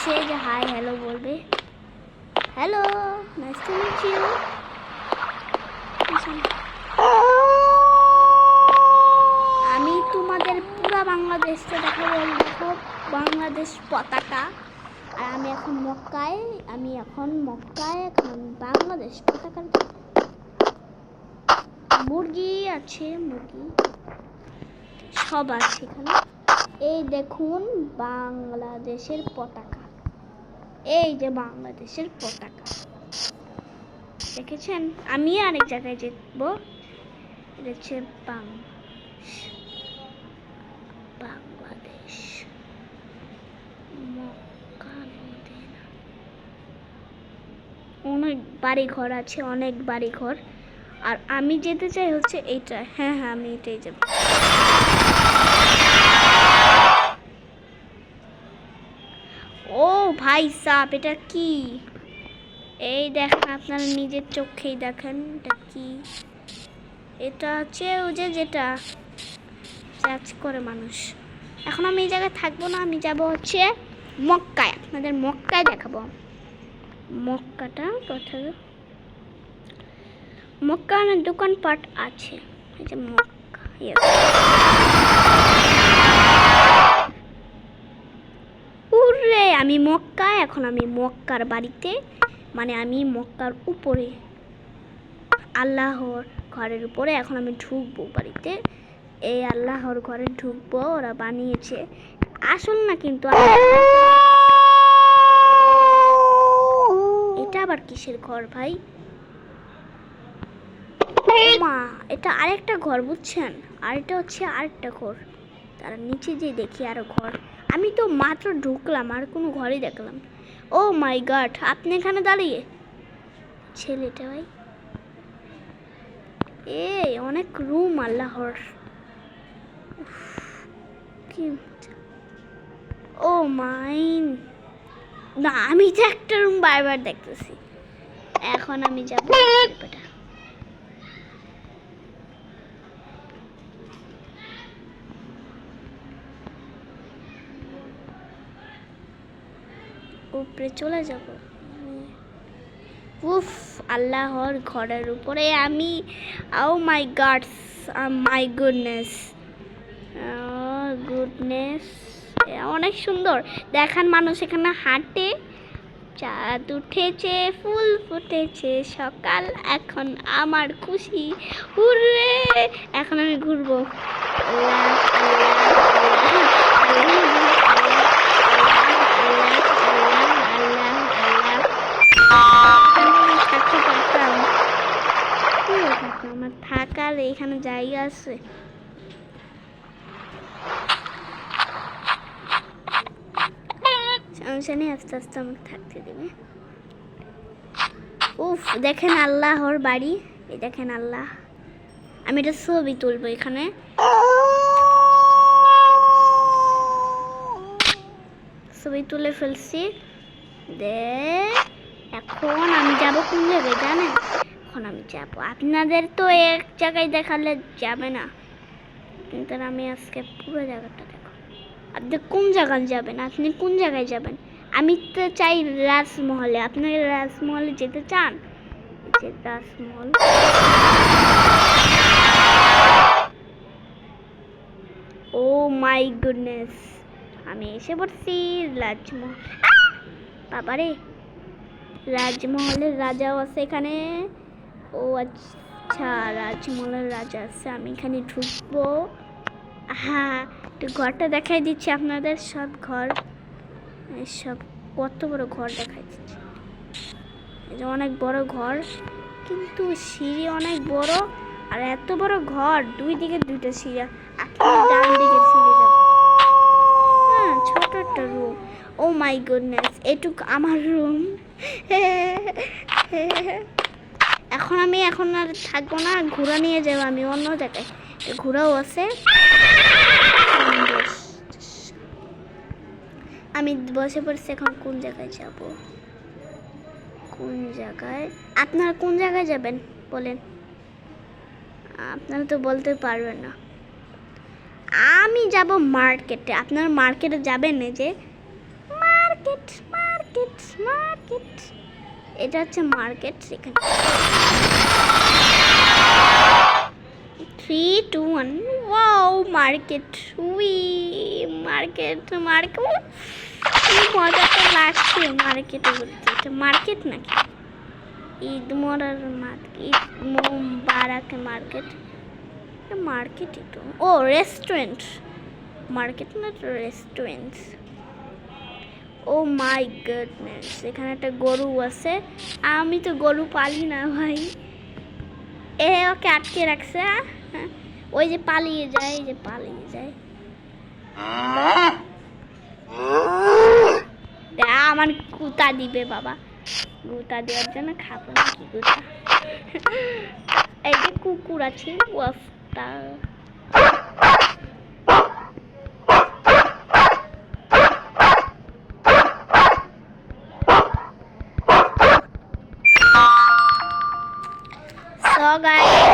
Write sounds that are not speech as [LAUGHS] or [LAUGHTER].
যে hi hello বলবে। Hello nice to meet you আমি তোমাদের পুরো বাংলাদেশকে দেখাবো, দেখো, বাংলাদেশ পতাকা। আর আমি এখন মক্কায়, আমি এখন মক্কায়, এখন বাংলাদেশ পতাকা মুরগি আছে, মুরগি। সব আছে এখানে। এই দেখুন, বাংলাদেশের পতাকা। এই যে বাংলাদেশের পতাকা। দেখেছেন? আমি আরেক জায়গায় যেতবো এটা হচ্ছে বাংলাদেশ। মক্কা অনেক বাড়ি ঘর আছে, অনেক বাড়ি ঘর আর আমি যেতে চাই হচ্ছে এইটা। হ্যাঁ হ্যাঁ আমি এটাই যাব। ভাই সাপ, এটা কি? এই দেখেন, আপনারা নিজের চোখেই দেখেন, এটা কি? এটা হচ্ছে ওই যে যেটা চার্জ করে মানুষ। এখন আমি এই জায়গায় থাকব না, আমি যাব হচ্ছে মক্কায়, আপনাদের মক্কায় দেখাবো। মক্কাটা কোথায়? মক্কা দোকানপাট আছে। এই যে মক্কা আমি মক্কা, এখন আমি মক্কার বাড়িতে মানে আমি মক্কার উপরে। আল্লাহর ঘরের উপরে এখন আমি ঢুকবো বাড়িতে। এই আল্লাহর ঘরে ঢুকবো, ওরা বানিয়েছে। আসল না কিন্তু এটা আবার কিসের ঘর ভাই? মা এটা আরেকটা ঘর বুঝছেন? আর এটা হচ্ছে আরেকটা ঘর। তার নিচে যে দেখি আরও ঘর। আমি তো মাত্র ঢুকলাম, আর কোনো ঘরই দেখলাম ও মাই গড, আপনি এখানে দাঁড়িয়ে। ছেলেটা ভাই। এ অনেক রুম আল্লাহর। কি ও মাইন না, আমি যে একটা রুম বারবার দেখতেছি। এখন আমি যাব। উপরে চলে যাব উফ আল্লাহর ঘরের উপরে আমি ও my gods my goodness goodness অনেক সুন্দর দেখান মানুষ এখানে হাঁটে চাঁদ উঠেছে ফুল ফুটেছে সকাল এখন আমার খুশি হুররে এখন আমি ঘুরবো আল্লাহ, আল্লাহ, থাকতে পারতাম। কি থাকতো? আমার থাকার এখানে জায়গা আছে। আস্তে আস্তে আমাকে থাকতে দেবে। উফ, দেখেন আল্লাহর বাড়ি। এই দেখেন আল্লাহ। আমি এটা ছবি তুলবো এখানে। ছবি তুলে ফেলছি। দে, এখন আমি যাব কোন জায়গায়, জানেন? এখন আমি যাব। আপনাদের তো এক জায়গায় দেখালে যাবে না। কিন্তু আমি আজকে পুরো জায়গাটা দেখো। আপনি কোন জায়গায় যাবেন? আপনি কোন জায়গায় যাবেন? আমি তো চাই রাজমহলে। আপনি রাজমহলে যেতে চান? রাজমহল। Oh my goodness. আমি এসে পড়ছি রাজমহল! বাবারে। রাজমহলের রাজাও আছে এখানে। ও আচ্ছা রাজমহলের রাজা আছে, আমি এখানে ঢুকবো। হ্যাঁ একটু ঘরটা দেখাই দিচ্ছি আপনাদের, সব ঘর। সব কত বড় ঘর দেখাই দিচ্ছি। অনেক বড় ঘর, কিন্তু সিঁড়ি অনেক বড়, আর এত বড় ঘর, দুই দিকে দুইটা সিঁড়ি হ্যাঁ একটা রুম ও মাই গুডনেস এটুক আমার রুম [LAUGHS] এখন আমি এখন আর থাকব না ঘোরা নিয়ে যাব আমি অন্য জায়গায়। ঘোরাও আছে। আমি বসে পড়ছি এখন কোন জায়গায় যাব? কোন জায়গায়? আপনারা কোন জায়গায় যাবেন বলেন? আপনারা তো বলতে পারবেন না। আমি যাব মার্কেটে। আপনারা মার্কেটে যাবেন যে? Market market market. এটা হচ্ছে মার্কেট সেখানে। Three two one wow market. We, market market. কি মজা তো লাগছে মার্কেটে ঘুরতে। এটা মার্কেট নাকি? ঈদ মরার মার্কেট ঈদ মোবারক মার্কেট। মার্কেটই তো। ও, রেস্টুরেন্ট। মার্কেট না, রেস্টুরেন্ট। ও মাই গুডনেস এখানে একটা গরু আছে। আমি তো গরু পালি না ভাই। এ ওকে আটকে রাখছে হ্যাঁ? ওই যে পালিয়ে যায় যে পালিয়ে যায়। আমার কুতা দিবে বাবা। গুতা দেওয়ার জন্য খাব নাকি গুতা? এই যে কুকুর আছে, ওয়াফটা। Guys,